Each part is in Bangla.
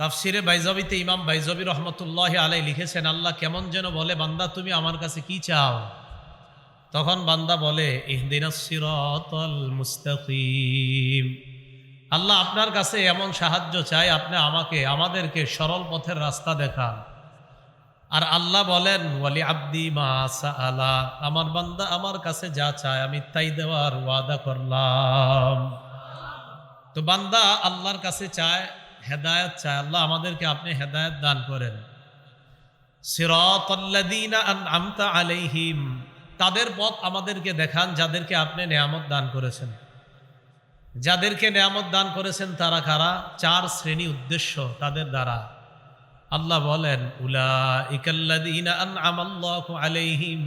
তাফসিরে বাইজবিতে ইমাম বাইজবি রহমতুল্লাহ আলাই লিখেছেন, আল্লাহ কেমন যেন বলে, বান্দা, তুমি আমার কাছে কি চাও? তখন বান্দা বলে মুস্তাকিম। আল্লাহ আপনার কাছে এমন সাহায্য চাই আপনি আমাকে, আমাদেরকে সরল পথের রাস্তা দেখান। আর আল্লাহ বলেন, ওয়ালি আব্দি মা আলা আমার বান্দা আমার কাছে যা চায়, আমি তাই দেওয়ার ওয়াদা করলাম। তো বান্দা আল্লাহর কাছে চায় হেদায়ত চায় আল্লাহ আমাদেরকে আপনি হেদায়ত দান করেন। আনআমতা আলাইহিম, তাদের পথ আমাদেরকে দেখান যাদেরকে আপনি নেয়ামত দান করেছেন। যাদেরকে নেয়ামত দান করেছেন তারা কারা? চার শ্রেণি উদ্দেশ্য তাদের দ্বারা। আল্লাহ বলেন উলা আনআমাল্লাহু আলাইহিম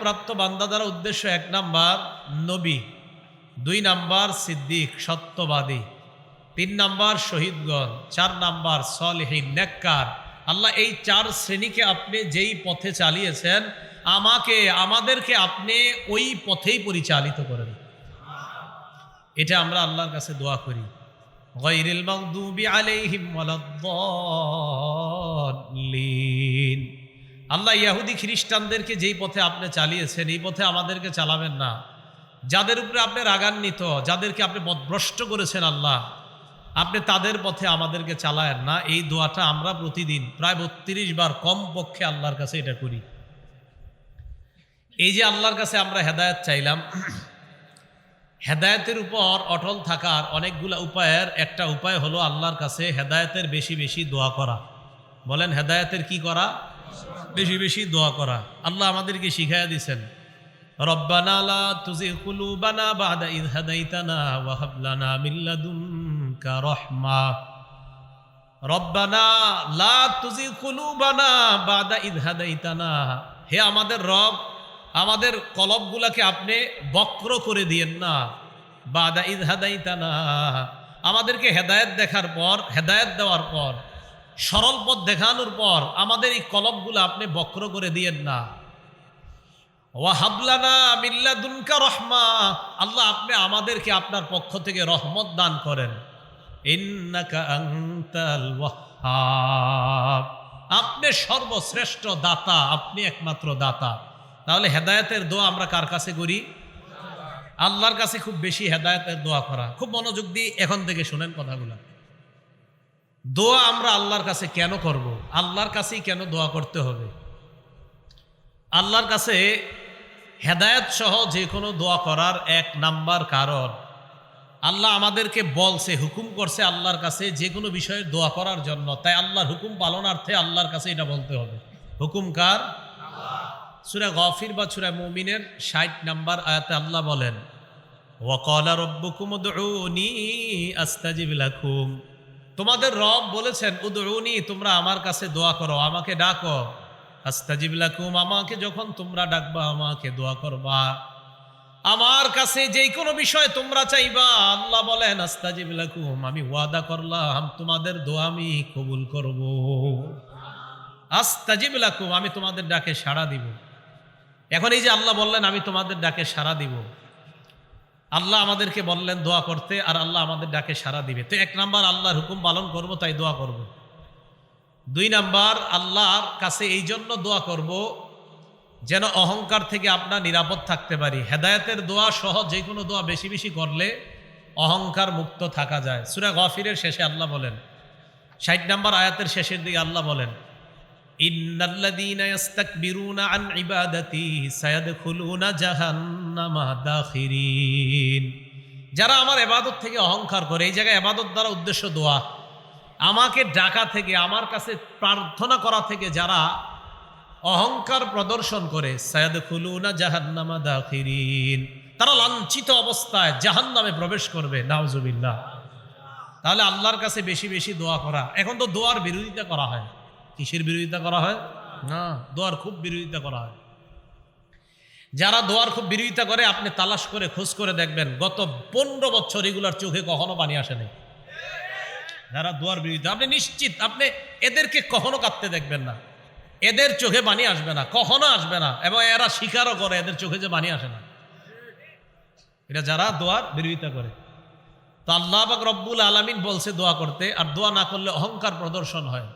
প্রাপ্ত বান্দা দ্বারা উদ্দেশ্য এক নাম্বার, নবী। দুই নাম্বার, সিদ্দিক, সত্যবাদী। তিন নাম্বার, শহীদগণ। চার নাম্বার, সলহীন, নেককার। আল্লাহ, এই চার শ্রেণীকে আপনি যেই পথে চালিয়েছেন, আমাকে, আমাদেরকে আপনি ওই পথেই পরিচালিত করেন এটা আমরা আল্লাহর কাছে দোয়া করি। গৈরিল মাগদুবি আলাইহিম ওয়ালাদ-দাল্লিন। আল্লাহ ইয়াহুদি খ্রিস্টানদেরকে যেই পথে আপনি চালিয়েছেন, এই পথে আমাদেরকে চালাবেন না। যাদের উপরে আপনি রাগান্বিত, যাদেরকে আপনি পথভ্রষ্ট করেছেন আল্লাহ, আপনি তাদের পথে আমাদেরকে চালায়েন না। এই দোয়াটা আমরা প্রতিদিন প্রায় বত্রিশ বার কম পক্ষে আল্লাহর কাছে এটা করি। এই যে আল্লাহর কাছে আমরা হেদায়ত চাইলাম, হেদায়তের উপর অটল থাকার অনেকগুলো উপায়ের একটা উপায় হলো আল্লাহর কাছে হেদায়তের বেশি বেশি দোয়া করা। বলেন হেদায়তের কি করা? বেশি বেশি দোয়া করা। আল্লাহ আমাদেরকে শিখাইয়া দিছেন, রব্বানা লা তুজি হাদাইতানা রব্বানা লা তুজি হাদাইতানা। হে আমাদের রব, আমাদের কলবগুলাকে আপনি বক্র করে দিয়েন না। বাদা ইদ হাদাইতানা। আমাদেরকে হেদায়েত দেখার পর, হেদায়েত দেওয়ার পর সরল পথ দেখানোর পর আমাদের এই কলবগুলো আপনি বক্র করে দিয়েন না। ওয়াহাবলানা মিল্লাদুনকা রহমা। আল্লাহ আপনি আমাদেরকে আপনার পক্ষ থেকে রহমত দান করেন। আপনি সর্বশ্রেষ্ঠ দাতা, আপনি একমাত্র দাতা। তাহলে হেদায়তের দোয়া আমরা কার কাছে করি? আল্লাহর কাছে খুব বেশি হেদায়তের দোয়া করা। খুব মনোযোগ দিয়ে এখন থেকে শোনেন কথাগুলো। দোয়া আমরা আল্লাহর কাছে কেন করব? আল্লাহর কাছেই কেন দোয়া করতে হবে? আল্লাহর কাছে হেদায়ত সহ যে কোনো দোয়া করার এক নাম্বার কারণ, আল্লাহ আমাদেরকে বলছে, হুকুম করছে আল্লাহর কাছে যে কোনো বিষয়ে দোয়া করার জন্য। তাই আল্লাহর হুকুম পালনার্থে আল্লাহর কাছে এটা বলতে হবে। হুকুম কার? সুরা গফির বা সুরা মুমিনের ষাট নাম্বার আয়াতে আল্লাহ বলেন ওয়াকলা রব্বুকুম উদউনি আস্তাজিব লাকুম। তোমাদের রব বলেছেন, উদউনি, তোমরা আমার কাছে দোয়া করো, আমাকে ডাকো। আস্তাজিব লাকুম, আমাকে যখন তোমরা ডাকবা, আমাকে দোয়া করবা। আমার কাছে যে কোনো বিষয় তোমরা চাইবা। আল্লাহ বলেন, আস্তাজিব লাকুম, আমি ওয়াদা করলাম, তোমাদের দোয়া আমি কবুল করব। আস্তাজিব লাকুম, আমি তোমাদের ডাকে সাড়া দিব। এখন এই যে আল্লাহ বললেন, আমি তোমাদের ডাকে সাড়া দিব। আল্লাহ আমাদেরকে বললেন, দোয়া করতে। আর আল্লাহ আমাদের ডাকে সাড়া দিবে। তো এক নাম্বার আল্লাহর হুকুম পালন করব, তাই দোয়া করব। দুই নাম্বার, আল্লাহর কাছে এই জন্য দোয়া করব যেন অহংকার থেকে আপনার নিরাপদ থাকতে পারি। হেদায়তের দোয়া সহ যে কোনো দোয়া বেশি বেশি করলে অহংকার মুক্ত থাকা যায়। সুরা গফিরের শেষে আল্লাহ বলেন, ষাট নাম্বার আয়াতের শেষের দিকে আল্লাহ বলেন ইন্নাল্লাযীনা ইস্তাকবিরুনা আন ইবাদাতি সায়াদখুলুনা জাহান্নামা দাখিরিন। যারা আমার এবাদত থেকে অহংকার করে, এই জায়গায় এবাদত দ্বারা উদ্দেশ্য দোয়া। আমাকে ডাকা থেকে, আমার কাছে প্রার্থনা করা থেকে যারা অহংকার প্রদর্শন করে, সায়াদখুলুনা জাহান্নামা দাখিরিন। তারা লাঞ্ছিত অবস্থায় জাহান্নামে প্রবেশ করবে, নাউজুবিল্লাহ। তাহলে আল্লাহর কাছে বেশি বেশি দোয়া করা। এখন তো দোয়ার বিরোধিতা করা হয়। কিসের বিরোধিতা করা হয়? না। দোয়ার খুব বিরোধিতা করা হয়। যারা দোয়ার খুব বিরোধিতা করে আপনি তালাশ করে খোঁজ করে দেখবেন গত পনেরো বছর এগুলার চোখে কখনো পানি আসেনি যারা দোয়ার বিরোধিতা আপনি নিশ্চিত আপনি এদেরকে কখনো কাঁদতে দেখবেন না। এদের চোখে পানি আসবে না কখনো আসবে না এবং এরা স্বীকারও করে এদের চোখে যে পানি আসে না। এটা যারা দোয়ার বিরোধিতা করে। তো আল্লাহ রব্বুল আলমিন বলছে দোয়া করতে আর দোয়া না করলে অহংকার প্রদর্শন হয়।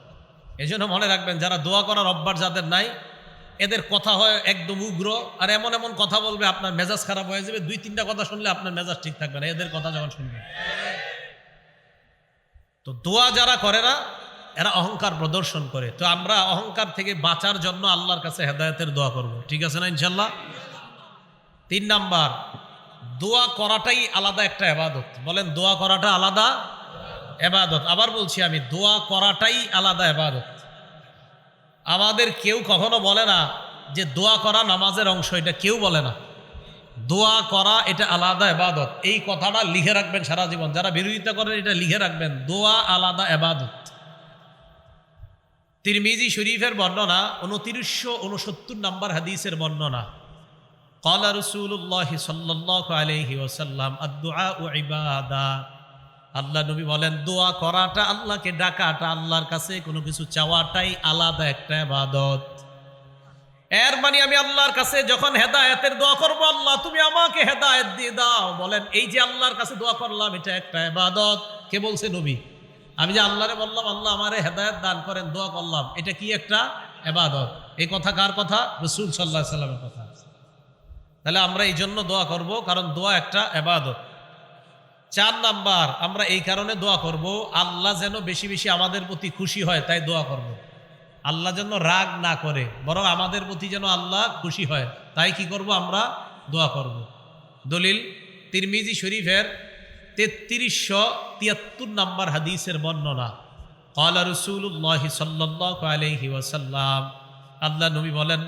এই জন্য মনে রাখবেন, যারা দোয়া করার অভ্যাস যাদের নাই, এদের কথা হয় একদম উগ্র, আর এমন এমন কথা বলবে, আপনার মেজাজ খারাপ হয়ে যাবে, দুই তিনটা কথা শুনলে আপনার মেজাজ ঠিক থাকবে না, এদের কথা যখন শুনবেন তো দোয়া যারা করে না, এরা অহংকার প্রদর্শন করে। তো আমরা অহংকার থেকে বাঁচার জন্য আল্লাহর কাছে হেদায়তের দোয়া করব। ঠিক আছে না ইনশাল্লাহ তিন নাম্বার, দোয়া করাটাই আলাদা একটা এবাদত। বলেন, দোয়া করাটা আলাদা এবাদত। আবার বলছি আমি, দোয়া করাটাই আলাদা এবাদত। আমাদের কেউ কখনো বলে না যে, দোয়া করা নামাজের অংশ, এটা কেউ বলে না। দোয়া করা, এটা আলাদা এবাদত। এই কথাটা লিখে রাখবেন সারা জীবন। যারা বিরোধিতা করেন, এটা লিখে রাখবেন। দোয়া আলাদা এবাদত। তিরমিজি শরীফের বর্ণনা উনতিরিশশো উনসত্তর নম্বর হাদিসের বর্ণনা। কলা রসুল্লাহ সাল্লাহ আলহি ওসাল্লাম আদুয়া ও আল্লাহ নবী বলেন, দোয়া করাটা আল্লাহকে ডাকাটা, আল্লাহর কাছে কোনো কিছু চাওয়াটাই আলাদা একটা ইবাদত। এর মানে আমি আল্লাহর কাছে যখন হেদায়েতের দোয়া করব, আল্লাহ তুমি আমাকে হেদায়েত দিয়ে দাও। বলেন, এই যে আল্লাহর কাছে দোয়া করলাম, এটা একটা ইবাদত। কে বলছে নবী? আমি যে আল্লাহরে বললাম, আল্লাহ আমারে হেদায়েত দান করেন, দোয়া করলাম, এটা কি একটা ইবাদত? এই কথা কার কথা? রসুল সাল্লাহ সাল্লামের কথা। তাহলে আমরা এই জন্য দোয়া করব, কারণ দোয়া একটা এবাদত চার নাম্বার, আমরা এই কারণে দোয়া করব, আল্লাহ যেন বেশি বেশি আমাদের প্রতি খুশি হয়, তাই দোয়া করব। আল্লাহ যেন রাগ না করে, বরং আমাদের প্রতি যেন আল্লাহ খুশি হয়, তাই কি করব আমরা দোয়া করব। দলিল, তিরমিজি শরীফের তেত্রিশশো তিয়াত্তর নাম্বার হাদিসের বর্ণনা কলা রসুল্লাহ সাল্লাহ আলহি আল্লাহ নবী বলেন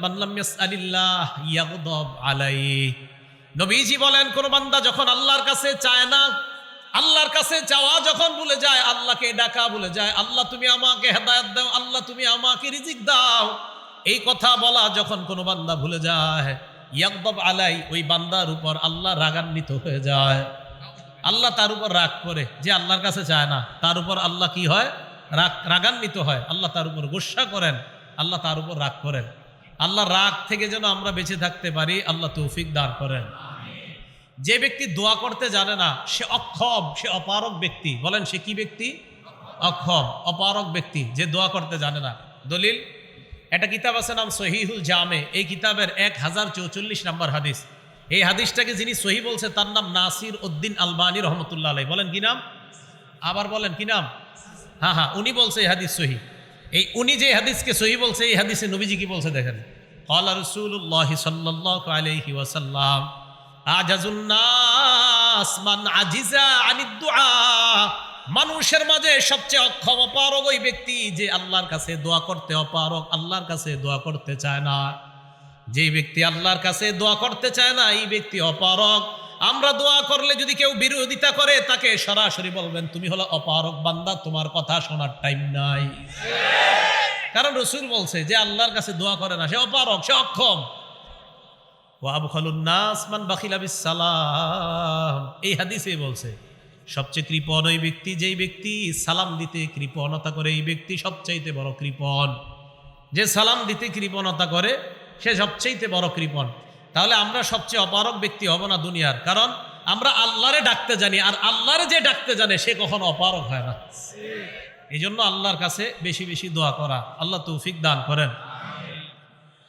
আলাই নবীজি বলেন, কোন বান্দা যখন আল্লাহর কাছে চায় না আল্লাহর কাছে যাওয়া যখন ভুলে যায়, আল্লাহকে ডাকা বলে যায়, আল্লাহ তুমি আমাকে হেদায়ত দাও, আল্লাহ তুমি আমাকে রিজিক দাও। এই কথা বলা যখন কোনো বান্দা ভুলে যায় ইয়াকদব আলাই, ওই বান্দার উপর আল্লাহ রাগান্বিত হয়ে যায়। আল্লাহ তার উপর রাগ করে যে আল্লাহর কাছে চায় না, তার উপর আল্লাহ কি হয়? রাগ, রাগান্বিত হয়। আল্লাহ তার উপর গুসা করেন, আল্লাহ তার উপর রাগ করেন। আল্লাহ রাগ থেকে যেন আমরা বেঁচে থাকতে পারি, আল্লাহ তৌফিক দান করেন। যে ব্যক্তি দোয়া করতে জানে না, সে অক্ষম, সে অপারক ব্যক্তি। বলেন, সে কি ব্যক্তি? অক্ষম অপারক ব্যক্তি, যে দোয়া করতে জানে না। দলিল, একটা কিতাব আছে নাম সহিহুল জামে। এই কিতাবের এক হাজার চৌচল্লিশ নম্বর হাদিস। এই হাদিসটাকে যিনি সহি বলছে, তার নাম নাসির উদ্দিন আলবানী রহমতুল্লাহ আলাই বলেন, কি নাম? আবার বলেন, কি নাম? হ্যাঁ হ্যাঁ উনি বলছে এই হাদিস সহি। এই উনি যে হাদিসকে সহি বলছে, এই হাদিসে নবীজি কি বলছে দেখেন? কলা রসুল্লাহ সাল্লাহ আলহি ওয়াসাল্লাম আজাজুন নাস আজিজা আনিদ মানুষের মাঝে সবচেয়ে অক্ষম অপারগ ওই ব্যক্তি যে আল্লাহর কাছে দোয়া করতে অপারক আল্লাহর কাছে দোয়া করতে চায় না। যে ব্যক্তি আল্লাহর কাছে দোয়া করতে চায় না, এই ব্যক্তি অপারক আমরা দোয়া করলে যদি কেউ বিরোধিতা করে, তাকে সরাসরি বলবেন, তুমি হলো অপারক বান্দা, তোমার কথা শোনার টাইম নাই। কারণ রসুল বলছে যে আল্লাহর কাছে দোয়া করে না, সে অপারক সে অক্ষম। ও আবু খালুন্নাসমান বাকিলা সালাম এই হাদিসে বলছে সবচেয়ে কৃপণ ওই ব্যক্তি যেই ব্যক্তি সালাম দিতে কৃপণতা করে এই ব্যক্তি সবচাইতে বড় কৃপণ। যে সালাম দিতে কৃপণতা করে সে সবচাইতে বড় কৃপণ। তাহলে আমরা সবচেয়ে অপারক ব্যক্তি হব না দুনিয়ার কারণ আমরা আল্লাহরে ডাকতে জানি আর আল্লাহরে যে ডাকতে জানে সে কখনো অপারক হয় না। এই জন্য আল্লাহর কাছে বেশি বেশি দোয়া করা আল্লাহ তৌফিক দান করেন।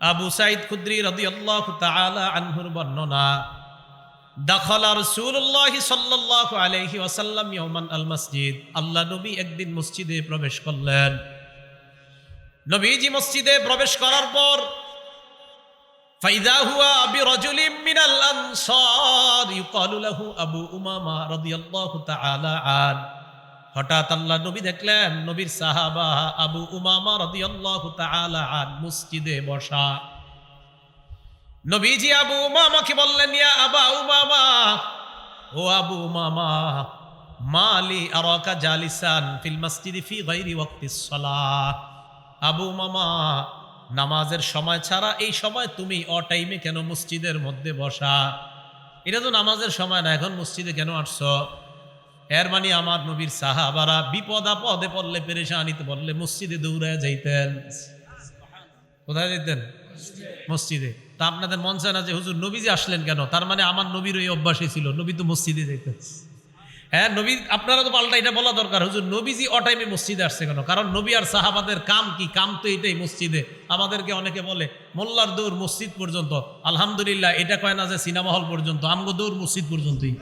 আবু সাইদ খুদ্রি রাদিয়াল্লাহু তাআলা আনহুর বর্ণনা, দখল রাসূলুল্লাহ সাল্লাল্লাহু আলাইহি ওয়াসাল্লাম ইয়াওমান আল মসজিদ। আল্লাহ নবী একদিন মসজিদে প্রবেশ করলেন। নবীজি মসজিদে প্রবেশ করার পর, ফাইদা হুয়া বিরাজুলিম মিনাল আনসার, ইউকালু আবু উমামা রাদিয়াল্লাহু তাআলা আন। হঠাৎ আল্লাহ নবী দেখলেন, নবীর সাহাবা আবু উমামা রাদিয়াল্লাহু তাআলা আন মসজিদে বসা। নবীজি আবু উমামাকে বললেন, ইয়া আবা উমামা, ও আবু উমামা, মালি আরাকা জালিসান ফিল মসজিদি ফি গায়রি ওয়াক্তিস সালাহ আবু উমামা, নামাজের সময় ছাড়া এই সময় তুমি অ টাইমে কেন মসজিদের মধ্যে বসা? এটা তো নামাজের সময় না, এখন মসজিদে কেন আসছো? এর মানে আমার নবীর সাহাবারা বিপদ আপদে পড়লে পেরেশানিতে পড়লে মসজিদে দৌড়ায় যাইতেন। কোথায় যেতেন মসজিদে। তা আপনাদের মন চায় না যে হুজুর নবীজি আসলেন কেন? তার মানে আমার নবীর ওই অভ্যাসই ছিল, নবী তো মসজিদে যেতেন হ্যাঁ নবী, আপনারা তো পাল্টা এটা বলা দরকার। হুজুর নবীজি অ টাইমে মসজিদে আসছে কেন? কারণ নবী আর সাহাবাদের কাম কি? কাম তো এটাই, মসজিদে। আমাদেরকে অনেকে বলে, মোল্লার দৌড় মসজিদ পর্যন্ত। আলহামদুলিল্লাহ, এটা কয় না যে সিনেমা হল পর্যন্ত, আমগো দৌড় মসজিদ পর্যন্তই।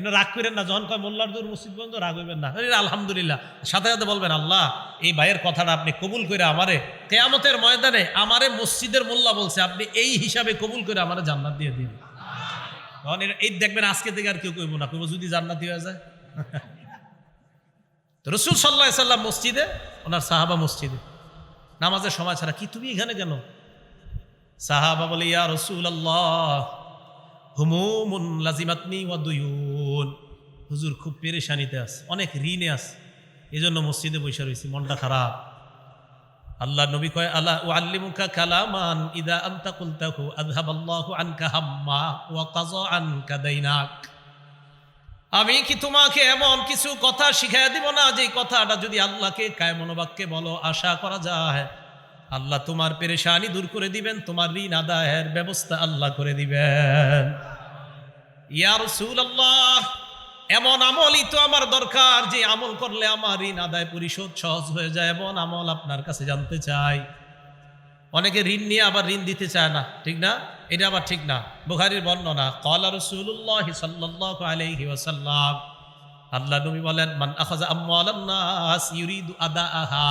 এন রাগ করেন না, যখন কয়, মোল্লার দৌড় মসজিদ পর্যন্ত রাগ হইবেন না। আলহামদুলিল্লাহ। সাথে সাথে বলবেন, আল্লাহ, এই ভাইয়ের কথাটা আপনি কবুল করে আমারে কেয়ামতের ময়দানে আমারে মসজিদের মোল্লা বলছে, আপনি এই হিসাবে কবুল করে আমারে জান্নাত দিয়ে দিন। তখন এই দেখবেন, আজকে থেকে আর কেউ কইব না, কইব যদি জান্নাতি হয়ে যায়। রসুল সাল্লাহ সাল্লাম মসজিদে, ওনার সাহাবা মসজিদে, নামাজের সময় ছাড়া, কি তুমি এখানে কেন? সাহাবা বলে, ইয়া রসুল আল্লাহ হুমুমুন লাজিমাতনি ওয়া দুয়ুন। হুজুর খুব পেরেশানিতে আছে, অনেক ঋণে আছে। এই জন্য মসজিদে বৈশা রয়েছি, মনটা খারাপ। আল্লাহ নবী কয় আল্লাহ ও আল্লিমুকা কালামান ইদা আন্তা কুলতাহু, আযহাবাল্লাহু আনকা হাম্মা ওয়া কাযা আনকা দাইনাক। আমি কি তোমাকে এমন কিছু কথা শিখাই দিব না যে কথাটা যদি আল্লাহকে কায় মনোবাক্যে বলো, আশা করা যায়। আল্লাহ তোমার পেরেশানি দূর করে দিবেন, তোমার ঋণ আদায়ের ব্যবস্থা আল্লাহ করে দিবেন। ইয়া রাসূলুল্লাহ, এমন আমলই তো আমার দরকার যে আমল করলে আমার ঋণ আদায় পরিশোধ সহজ হয়ে যায়, এমন আমল আপনার কাছে জানতে চাই। অনেকে ঋণ নিয়ে আবার ঋণ দিতে চায় না, ঠিক না? এটা আবার ঠিক না। বুখারির বর্ণনা কলা রসুল্লাহ সাল্লাহ আলাইহি ওয়াসাল্লাম আল্লাহ নবী বলেন, মান আখাযা আমওয়ালান নাস ইউরিদু আদাআহা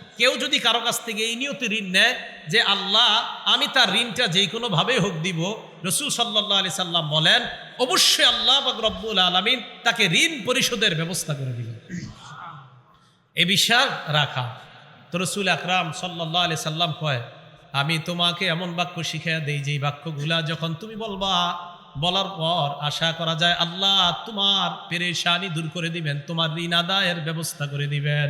কেউ যদি কারও কাছ থেকে এই নিয়তে ঋণ নেয় যে, আল্লাহ, আমি তার ঋণটা যেই কোনোভাবে হোক দিব। রসুল সাল্লাহ আলি সাল্লাম বলেন, অবশ্যই আল্লাহ বা রব্বুল আলমিন তাকে ঋণ পরিশোধের ব্যবস্থা করে দিবেন। এ বিশ্বাস রাখা। তো রসুল আকরাম সাল্লাহ আলি সাল্লাম কয়, আমি তোমাকে এমন বাক্য শিখিয়ে দেই, যেই বাক্যগুলা যখন তুমি বলবা, বলার পর আশা করা যায় আল্লাহ তোমার পেরেশানি দূর করে দিবেন, তোমার ঋণ আদায়ের ব্যবস্থা করে দিবেন।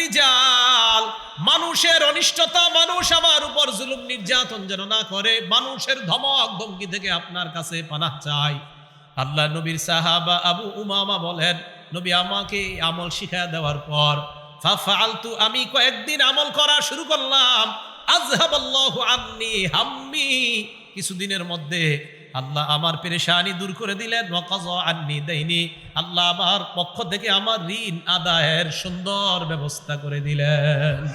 রিজাল মানুষের অনিষ্টতা, মানুষ আমার উপর জুলুম নির্যাতন যেন না করে, মানুষের ধমক ধমকি থেকে আপনার কাছে পানাহ চাই। আল্লাহ নবীর সাহাবা আবু উমামা বলেন, নবী আমাকে আমল শিখা দেওয়ার পর ফালতু আমি কয়েকদিন আমল করা শুরু করলাম। আজহাবাল্লাহু আন্নি হাম্মি। কিছুদিনের মধ্যে আল্লাহ আমার পেরেশানি দূর করে দিলেন। আন্নি দেয়নি আল্লাহ আমার পক্ষ থেকে আমার ঋণ আদায়ের সুন্দর ব্যবস্থা করে দিলেন।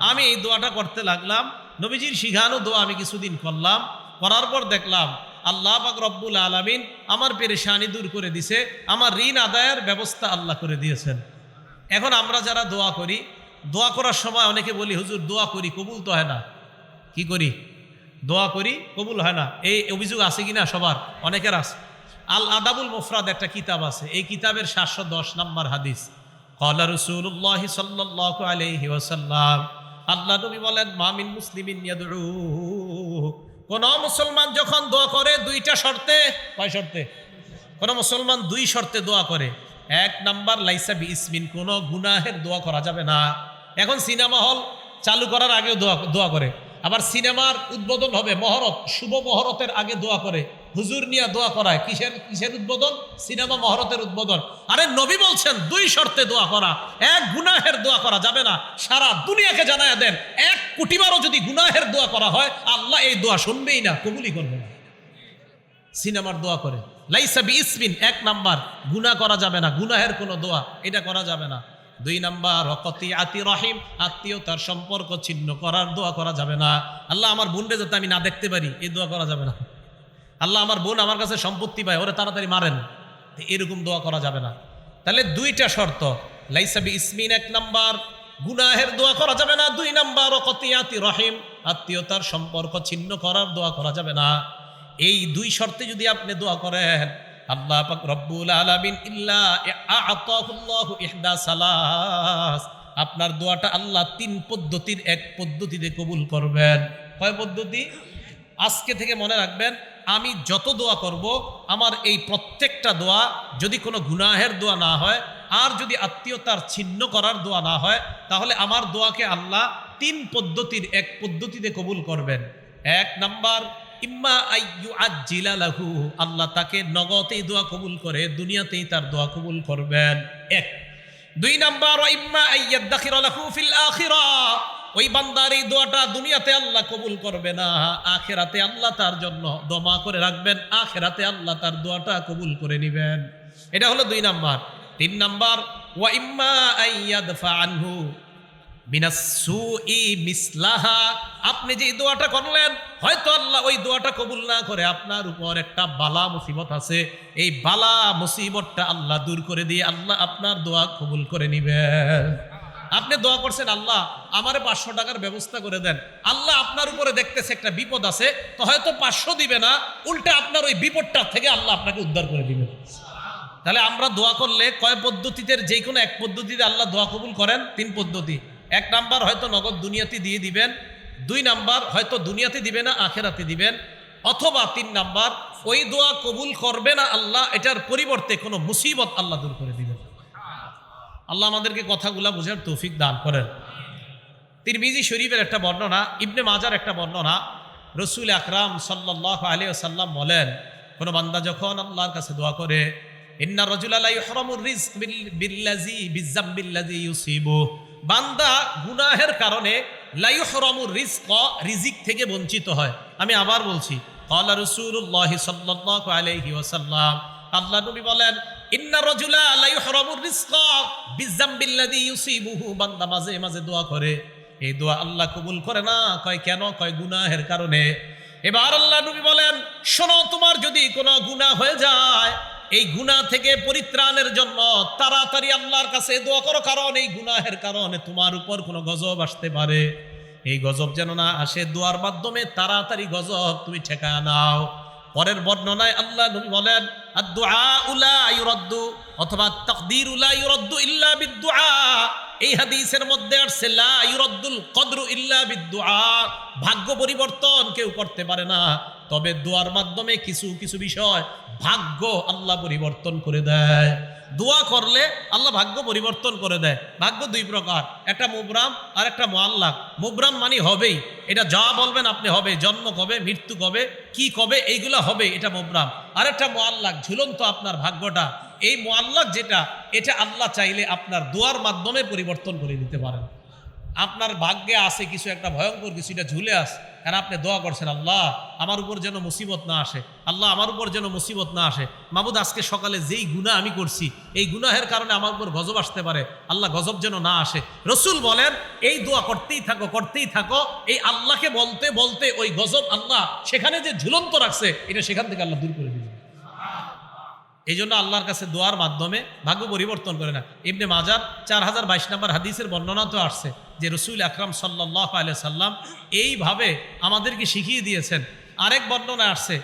আমি এই দোয়াটা করতে লাগলাম। নবীজির শিখানো দোয়া আমি কিছুদিন করলাম। করার পর দেখলাম, আল্লাহ পাক রব্বুল আলমিন আমার পেরেশানি দূর করে দিছে। আমার ঋণ আদায়ের ব্যবস্থা আল্লাহ করে দিয়েছেন। এখন আমরা যারা দোয়া করি, দোয়া করার সময় অনেকে বলি, হুজুর, দোয়া করি, কবুল তো হয় না। কি করি? দোয়া করি, কবুল হয় না। এই অভিযোগ আছে কিনা সবার? অনেকের আছে। আল আদাবুল মুফরাদ একটা কিতাব আছে। এই কিতাবের সাতশো দশ নম্বর হাদিস। কলা রসুল্লাহ সাল্লাহ আলহি ওসাল্লাম আল্লাহ নবী বলেন মামিন ইয়াদউ কোন মুসলমান যখন দোয়া করে, দুইটা শর্তে, কয় শর্তে? কোন মুসলমান দুই শর্তে দোয়া করে। এক নাম্বার, লাইসা বি ইসমিন কোন গুনাহের দোয়া করা যাবে না। এখন সিনেমা হল চালু করার আগেও দোয়া দোয়া করে। আবার সিনেমার উদ্বোধন হবে মহরত, শুভ মহরতের আগে দোয়া করে। হুজুর নিয়ে দোয়া করায়। কিসের কিসের উদ্বোধন? সিনেমা মহরতের উদ্বোধন। আরে নবী বলছেন, দুই শর্তে দোয়া করা। এক, গুনাহের দোয়া করা যাবে না। সারা দুনিয়াকে জানায় দেন। এক কোটিবারও যদি গুনাহের দোয়া করা হয়, আল্লাহ এই দোয়া শুনবেই না, কবুলই করবে না। সিনেমার দোয়া করে। লাইসা বি ইসমিন এক নাম্বার। গুনাহ করা যাবে না। গুনাহের কোনো দোয়া। এটা করা যাবে না। দুই নাম্বার রকতি আতি রহিম আত্মীয়তার সম্পর্ক ছিন্ন করার দোয়া করা যাবে না। আল্লাহ আমার বোনরে যাতে আমি না দেখতে পারি, এই দোয়া করা যাবে না। আল্লাহ আমার বোন আমার কাছে সম্পত্তি পায়, ওরা তাড়াতাড়ি মারেন। এরকম দোয়া করা যাবে না। তাহলে দুইটা শর্ত লাইসাবি ইসমিন এক নাম্বার, গুনাহের দোয়া করা যাবে না। দুই নাম্বার, অকতিয়াতি রহিম আত্মীয়তার সম্পর্ক ছিন্ন করার দোয়া করা যাবে না। এই দুই শর্তে যদি আপনি দোয়া করেন আল্লাহ পাক রব্বুল আলামিন আপনার দোয়াটা আল্লাহ তিন পদ্ধতির এক পদ্ধতিতে কবুল করবেন। কয় পদ্ধতি? আজকে থেকে মনে রাখবেন, আমি যত দোয়া করব, আমার এই প্রত্যেকটা দোয়া যদি কোনো গুনাহের দোয়া না হয়, আর যদি আত্মীয়তার ছিন্ন করার দোয়া না হয়, তাহলে আমার দোয়াকে আল্লাহ তিন পদ্ধতির এক পদ্ধতিতে কবুল করবেন। এক নাম্বার ইম্মা আইয়ু আজিলা লাহু, আল্লাহ তাকে নগতেই দোয়া কবুল করে, দুনিয়াতেই তার দোয়া কবুল করবেন। এক। দুই নাম্বার ইম্মা আইয়াদাখির লাহু ফিল আখিরা, ওই বান্দার এই দোয়াটা দুনিয়াতে আল্লাহ কবুল করবে না, আখেরাতে আল্লাহ তার জন্য দমা করে রাখবেন, আখেরাতে আল্লাহ তার দোয়াটা কবুল করে নিবেন। এটা হলো দুই নাম্বার। তিন নাম্বার, ওয়া ইম্মা আইয়াদফা আনহু আপনি যে দোয়াটা করলেন, হয়তো আল্লাহ ওই দোয়াটা কবুল না করে আপনার উপর একটা বালা মুসিবত আছে। এই বালা মুসিবতটা আল্লাহ দূর করে দিয়ে আল্লাহ আপনার দোয়া কবুল করে নিবেন। আপনি দোয়া করছেন, আল্লাহ আমারে পাঁচশো টাকার ব্যবস্থা করে দেন। আল্লাহ আপনার উপরে দেখতেছে একটা বিপদ আছে, তো হয়তো পাঁচশো দিবে না, উল্টা আপনার ওই বিপদটা থেকে আল্লাহ আপনাকে উদ্ধার করে দিবেন তাহলে আমরা দোয়া করলে কয় পদ্ধতিতে, যে কোনো এক পদ্ধতিতে আল্লাহ দোয়া কবুল করেন? তিন পদ্ধতি। এক নাম্বার হয়তো নগদ দুনিয়াতে দিয়ে দিবেন, দুই নাম্বার হয়তো দুনিয়াতে দিবে না, আখেরাতে দিবেন, অথবা তিন নাম্বার, ওই দোয়া কবুল করবে না আল্লাহ, এটার পরিবর্তে কোনো মুসিবত আল্লাহ দূর করে দিবেন। আল্লাহ আমাদেরকে কথাগুলা বোঝার তৌফিক দান করেন। তিরমিজি শরীফের একটা বর্ণনা, ইবনে মাজার একটা বর্ণনা, রসুল আকরাম সাল্লাহ আলী সাল্লাম বলেন, কোনো বান্দা যখন আল্লাহর কাছে দোয়া করে, ইন্না রজুলাল্লাহ ইহরামুর রিজক বিল- বিল্লাজি বিজাম্বিল্লাজি ইউসিবু বান্দা গুনাহের কারণে রিজিক থেকে বঞ্চিত হয়। আমি আবার বলছি আল্লাহ নবী বলেন বান্দা মাঝে মাঝে দোয়া করে। এই দোয়া আল্লাহ কবুল করে না, কয় কেন, কয় গুনাহের কারণে। এবার আল্লাহ নবী বলেন, শোনো, তোমার যদি কোনো গুনাহ হয়ে যায় এই গুনাহ থেকে পরিত্রাণের জন্য তাড়াতাড়ি আল্লাহর কাছে দোয়া করো, কারণ এই গুনাহের কারণে তোমার উপর কোনো গজব আসতে পারে। এই গজব যেন না আসে, দোয়ার মাধ্যমে তাড়াতাড়ি গজব তুমি ঠেকা নাও। পরের বর্ণনায় আল্লাহ নবী বলেন অথবা তাকদীর ইল্লা বিদ-দুআ। এই হাদিসের মধ্যে আসছে, লা ইউরাদ্দুল কদরু ইল্লা বিদ-দুআ। ভাগ্য পরিবর্তন কেউ করতে পারে না। তবে দোয়ার মাধ্যমে কিছু কিছু বিষয় ভাগ্য আল্লাহ পরিবর্তন করে দেয়। দোয়া করলে আল্লাহ ভাগ্য পরিবর্তন করে দেয়। ভাগ্য দুই প্রকার, একটা মুবরাম আর একটা মোয়াল্লাক মুবরাম মানে হবেই। এটা যা বলবেন আপনি হবে, জন্ম কবে, মৃত্যু কবে, কি কবে, এইগুলো হবে, এটা মুবরাম। আর একটা মোয়াল্লাক ঝুলন্ত আপনার ভাগ্যটা। এই মোয়াল্লাক যেটা, এটা আল্লাহ চাইলে আপনার দোয়ার মাধ্যমে পরিবর্তন করে দিতে পারেন। আপনার ভাগ্যে আছে কিছু একটা ভয়ঙ্কর কিছু, এটা ঝুলে আস আর আপনি দোয়া করছেন, আল্লাহ, আমার উপর যেন মুসিবত না আসে। আল্লাহ, আমার উপর যেন মুসিবত না আসে। মাবুদ, আজকে সকালে যেই গুণা আমি করছি, এই গুনাহের কারণে আমার উপর গজব আসতে পারে। আল্লাহ, গজব যেন না আসে। রসুল বলেন, এই দোয়া করতেই থাকো করতেই থাকো, এই আল্লাহকে বলতে বলতে ওই গজব আল্লাহ সেখানে যে ঝুলন্ত রাখছে, এটা সেখান থেকে আল্লাহ দূর করে দিবে এই জন্য আল্লাহর কাছে দোয়ার মাধ্যমে ভাগ্য পরিবর্তন করে না। ইবনে মাজার চার হাজার বাইশ নম্বর হাদিসের বর্ণনা তো আসছে যে রসুল আকরাম সাল্লাহ আলিয়া সাল্লাম এইভাবে আমাদেরকে শিখিয়ে দিয়েছেন। আরেক বর্ণনা আসছে,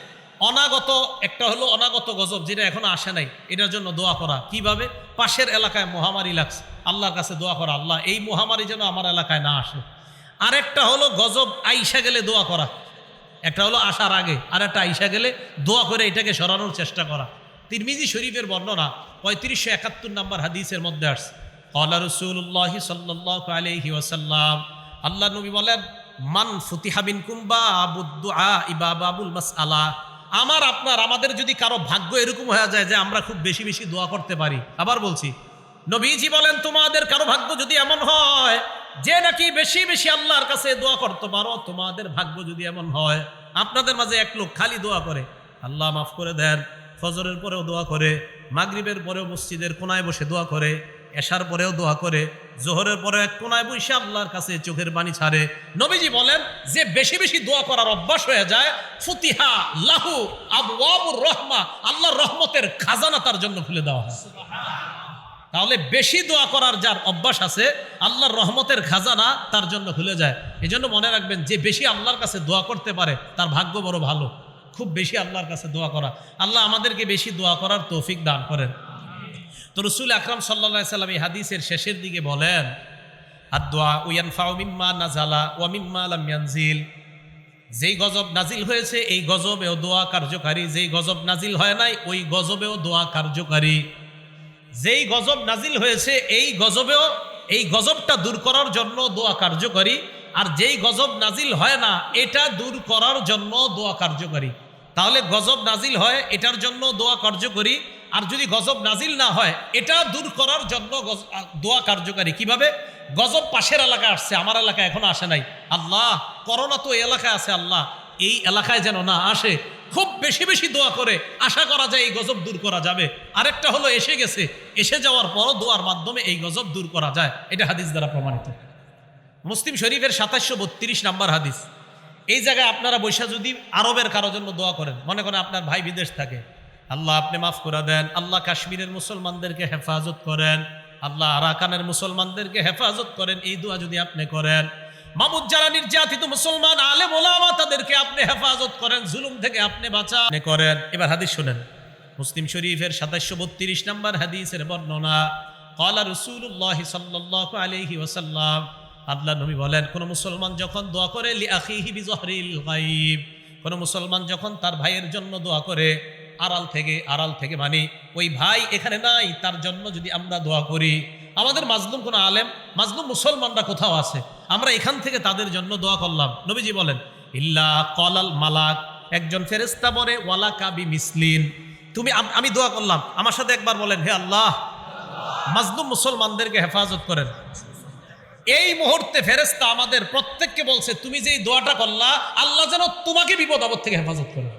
অনাগত একটা হলো অনাগত গজব যেটা এখনও আসে নাই, এটার জন্য দোয়া করা। কীভাবে? পাশের এলাকায় মহামারী লাগছে, আল্লাহর কাছে দোয়া করা। আল্লাহ, এই মহামারী যেন আমার এলাকায় না আসে। আরেকটা হলো গজব আইসা গেলে দোয়া করা। একটা হলো আসার আগে আর একটা আইসা গেলে দোয়া করে এটাকে সরানোর চেষ্টা করা। তিরমিজি শরীফের বর্ণনা পঁয়ত্রিশশো একাত্তর নম্বর হাদিসের মধ্যে আসছে। কলা রসুল্লাহ সাল্লাহ আলহি ওয়াসাল্লাম, আল্লাহ নবী বলেন, মান ফুতিহাবিন কুম্বা আবুদ্দুআ ইবা বাবুল মাস আলা আমার, আপনার, আমাদের যদি কারও ভাগ্য এরকম হয়ে যায় যে আমরা খুব বেশি বেশি দোয়া করতে পারি, আবার বলছি, নবীজি বলেন, তোমাদের কারও ভাগ্য যদি এমন হয়, যে নাকি বেশি বেশি আল্লাহর কাছে দোয়া করতে পারো, তোমাদের ভাগ্য যদি এমন হয়, আপনাদের মাঝে এক লোক খালি দোয়া করে, আল্লাহ মাফ করে দেন। ফজরের পরেও দোয়া করে, মাগরিবের পরেও মসজিদের কোনায় বসে দোয়া করে, এশার পরেও দোয়া করে, জোহরের পরে এক কোনায় বসে আল্লাহর কাছে চোখের পানি ছাড়ে। নবীজি বলেন, যে বেশি বেশি দোয়া করার অভ্যাস হয়ে যায়, ফুতিহা লাহু আবুর রহমা, আল্লাহর রহমতের খাজানা তার জন্য খুলে দেওয়া হয়। তাহলে বেশি দোয়া করার যার অভ্যাস আছে, আল্লাহর রহমতের খাজানা তার জন্য খুলে যায়। এই জন্য মনে রাখবেন, যে বেশি আল্লাহর কাছে দোয়া করতে পারে, তার ভাগ্য বড় ভালো। খুব বেশি আল্লাহর কাছে দোয়া করা। আল্লাহ আমাদেরকে বেশি দোয়া করার তৌফিক দান করেন। তো রসুল আকরাম সাল্লা সাল্লাম এই হাদিসের শেষের দিকে বলেন আর দোয়া উয়ানফা মিম্মা নাজালা ওয়া মিম্মা আলাম যেই গজব নাজিল হয়েছে, এই গজবেও দোয়া কার্যকারী। যেই গজব নাজিল হয় নাই, ওই গজবেও দোয়া কার্যকারী। যেই গজব নাজিল হয়েছে, এই গজবেও, এই গজবটা দূর করার জন্য দোয়া কার্যকরী। আর যেই গজব নাজিল হয় না, এটা দূর করার জন্য দোয়া কার্যকরী। তাহলে গজব নাজিল হয়, এটার জন্য দোয়া কার্যকরী। আর যদি গজব নাজিল না হয়, এটা দূর করার জন্য দোয়া কার্যকারী। কীভাবে? গজব পাশের এলাকা আসছে, আমার এলাকায় এখনও আসে নাই। আল্লাহ, করোনা তো এলাকায় আছে, আল্লাহ। এই এলাকায় যেন না আসে, খুব বেশি বেশি দোয়া করে, আশা করা যায় এই গজব দূর করা যাবে। আরেকটা হলো, এসে গেছে। এসে যাওয়ার পরও দোয়ার মাধ্যমে এই গজব দূর করা যায়। এটা হাদিস দ্বারা প্রমাণিত। মুসলিম শরীফের সাতাশশো বত্রিশ নাম্বার হাদিস। এই জায়গায় আপনারা বৈশা যদি আরবের কারও জন্য দোয়া করেন, মনে করেন আপনার ভাই বিদেশ থাকে, আল্লাহ আপনি মাফ করে দেন, আল্লাহ কাশ্মীরের মুসলমানদেরকে হেফাজত করেন, আল্লাহ আরাকানের মুসলমানদেরকে হেফাজত করেন, এই দোয়া যদি আপনি করেন। মামুদ যারা নির্যাতিত মুসলমান আলে মোলামা তাদেরকে আপনি হেফাজত করেন, জুলুম থেকে আপনি বাঁচা করেন, এবার হাদিস শুনেন। মুসলিম শরীফের সাতাশশো বত্রিশ নম্বর হাদিসের বর্ণনা কলা রসুল্লাহ সাল্লাহ আলহি ওসাল্লাম আল্লাহ নবী বলেন, কোন মুসলমান যখন দোয়া করে কোন মুসলমান যখন তার ভাইয়ের জন্য দোয়া করে, আড়াল থেকে আড়াল থেকে মানে ওই ভাই এখানে নাই, তার জন্য যদি আমরা দোয়া করি, আমাদের মাজলুম কোন আলেম, মাজলুম মুসলমানরা কোথাও আছে? আমরা এখান থেকে তাদের জন্য দোয়া করলাম। নবীজি বলেন, ইল্লা কলাল মালাক, একজন ফেরেস্তা বলে, ওয়ালা কাবি মিসলিন তুমি আমি দোয়া করলাম। আমার সাথে একবার বলেন, হে আল্লাহ, মাজলুম মুসলমানদেরকে হেফাজত করেন। এই মুহূর্তে ফেরেস্তা আমাদের প্রত্যেককে বলছে, তুমি যে দোয়াটা করলা, আল্লাহ যেন তোমাকে বিপদ আপদ থেকে হেফাজত করে।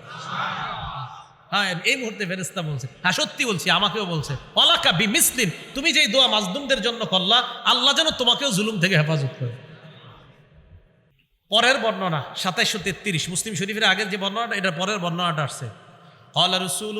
হ্যাঁ এই মুহূর্তে ফেরেস্তা বলছে হ্যাঁ সত্যি বলছি, আমাকেও বলছে। অলাকা বি মিসলিন তুমি যে এই দোয়া মাজদুমদের জন্য করলা, আল্লাহ যেন তোমাকেও জুলুম থেকে হেফাজত করে। পরের বর্ণনা সাতাইশো তেত্রিশ, মুসলিম শরীফের আগের যে বর্ণনাটা এটা পরের বর্ণনাটা আসছে। কলা রসুল